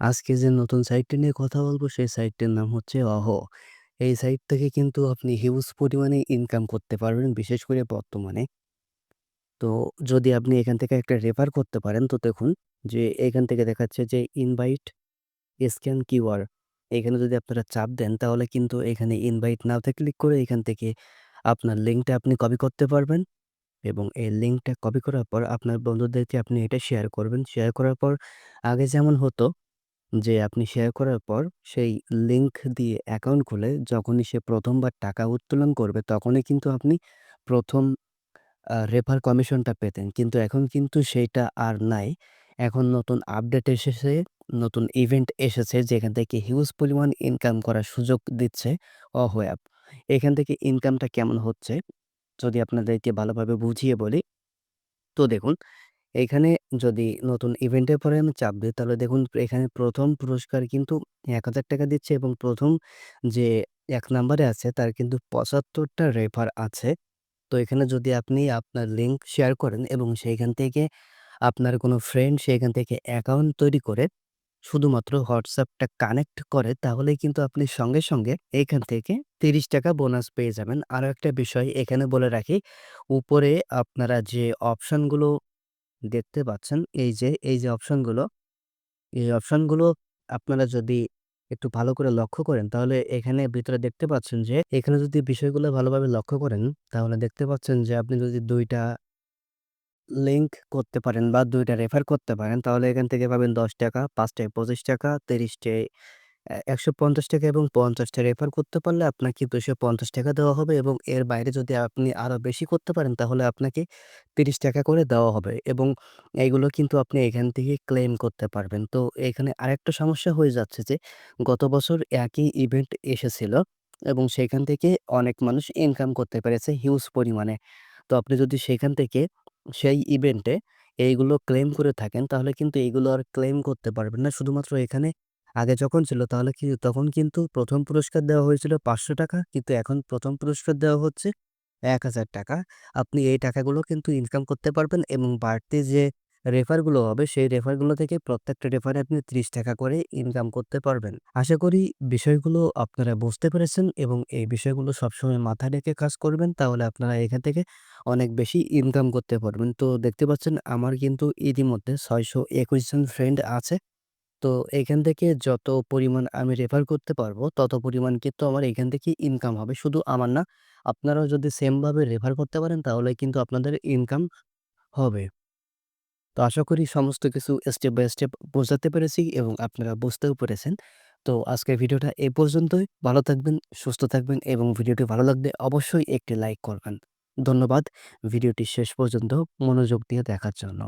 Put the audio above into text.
আজকে যে নতুন সাইটটি নিয়ে কথা বলব, সেই সাইটটির নাম হচ্ছে অহো। এই সাইট থেকে কিন্তু আপনি হিউজ পরিমাণে ইনকাম করতে পারবেন, বিশেষ করে বর্তমানে। তো যদি আপনি এখান থেকে একটা রেফার করতে পারেন, তো দেখুন যে এখান থেকে দেখাচ্ছে যে ইনভাইট স্ক্যান কিউআর এখানে যদি আপনারা চাপ দেন, তাহলে কিন্তু এখানে ইনভাইট নাওতে ক্লিক করে এখান থেকে আপনার লিঙ্কটা আপনি কপি করতে পারবেন এবং এই লিঙ্কটা কপি করার পর আপনার বন্ধুদেরকে আপনি এটা শেয়ার করবেন। শেয়ার করার পর আগে যেমন হতো যে আপনি শেয়ার করার পর সেই লিঙ্ক দিয়ে অ্যাকাউন্ট খুলে যখনই সে প্রথমবার টাকা উত্তোলন করবে তখনই কিন্তু আপনি প্রথম রেফার কমিশনটা পেতেন। কিন্তু এখন কিন্তু সেইটা আর নাই। এখন নতুন আপডেট এসেছে, নতুন ইভেন্ট এসেছে যেখান থেকে হিউজ পরিমাণ ইনকাম করার সুযোগ দিচ্ছে অহো অ্যাপ। এখান থেকে ইনকামটা কেমন হচ্ছে যদি আপনাদেরকে ভালোভাবে বুঝিয়ে বলি, তো দেখুন এখানে যদি নতুন ইভেন্টের পরে আমি চাপ দিই তাহলে দেখুন এখানে প্রথম পুরস্কার কিন্তু ৳১,০০০ দিচ্ছে এবং প্রথম যে এক নাম্বারে আছে তার কিন্তু পঁচাত্তরটা রেফার আছে। তো এখানে যদি আপনি আপনার লিঙ্ক শেয়ার করেন এবং সেইখান থেকে আপনার কোনো ফ্রেন্ড সেইখান থেকে অ্যাকাউন্ট তৈরি করে শুধুমাত্র হোয়াটসঅ্যাপটা কানেক্ট করে তাহলেই কিন্তু আপনি সঙ্গে, সঙ্গে এখান থেকে ৳৩০ বোনাস পেয়ে যাবেন। আরও একটা বিষয় এখানে বলে রাখি, উপরে আপনারা যে অপশনগুলো দেখতে পাচ্ছেন, এই যে, এই যে অপশনগুলো, এই অপশনগুলো আপনারা যদি একটু ভালো করে লক্ষ্য করেন তাহলে এখানে ভিতরে দেখতে পাচ্ছেন যে এখানে যদি বিষয়গুলো ভালোভাবে লক্ষ্য করেন তাহলে দেখতে পাচ্ছেন যে আপনি যদি দুইটা লিঙ্ক করতে পারেন বা দুইটা রেফার করতে পারেন তাহলে এখান থেকে পাবেন ৳১০, ৫ টায় ৳২৫, ৩০ টায় অ্যা ৳১৫০ এবং ৫০ টা রেফার করতে পারলে আপনাকে ৳২৫০ দেওয়া হবে এবং এর বাইরে যদি আপনি আরও বেশি করতে পারেন তাহলে আপনাকে ৳৩০ করে দেওয়া হবে এবং এইগুলো কিন্তু আপনি এখান থেকে ক্লেম করতে পারবেন। তো এখানে আরেকটা সমস্যা হয়ে যাচ্ছে যে গত বছর একই ইভেন্ট এসেছিল এবং সেখান থেকে অনেক মানুষ ইনকাম করতে পেরেছে হিউজ পরিমাণে। তো আপনি যদি সেখান থেকে সেই ইভেন্টে এইগুলো ক্লেম করে থাকেন তাহলে কিন্তু এইগুলো আর ক্লেম করতে পারবেন না। শুধুমাত্র এখানে আগে যখন ছিল তাহলে কি তখন কিন্তু প্রথম পুরস্কার দেওয়া হয়েছিল ৳৫০০ কিন্তু এখন প্রথম পুরস্কার দেওয়া হচ্ছে ৳১,০০০ আপনি এই টাকাগুলো কিন্তু ইনকাম করতে পারবেন এবং বাড়তি যে রেফারগুলো হবে সেই রেফারগুলো থেকে প্রত্যেকটা রেফারে আপনি ৳৩০ করে ইনকাম করতে পারবেন। আশা করি বিষয়গুলো আপনারা বুঝতে পেরেছেন এবং এই বিষয়গুলো সবসময় মাথায় রেখে কাজ করবেন তাহলে আপনারা এখান থেকে অনেক বেশি ইনকাম করতে পারবেন। তো দেখতে পাচ্ছেন আমার কিন্তু ইতিমধ্যে ৬২১ জন ফ্রেন্ড আছে। তো এখান থেকে যত পরিমাণ আমি রেফার করতে পারব তত পরিমাণ কিন্তু আমার এখান থেকে ইনকাম হবে। শুধু আমার না, আপনারাও যদি সেমভাবে রেফার করতে পারেন তাহলে কিন্তু আপনাদের ইনকাম হবে। তো আশা করি সমস্ত কিছু স্টেপ বাই স্টেপ বোঝাতে পেরেছি এবং আপনারা বুঝতেও পেরেছেন। তো আজকের ভিডিওটা এ পর্যন্তই। ভালো থাকবেন, সুস্থ থাকবেন এবং ভিডিওটি ভালো লাগলে অবশ্যই একটি লাইক করবেন। ধন্যবাদ ভিডিওটি শেষ পর্যন্ত মনোযোগ দিয়ে দেখার জন্য।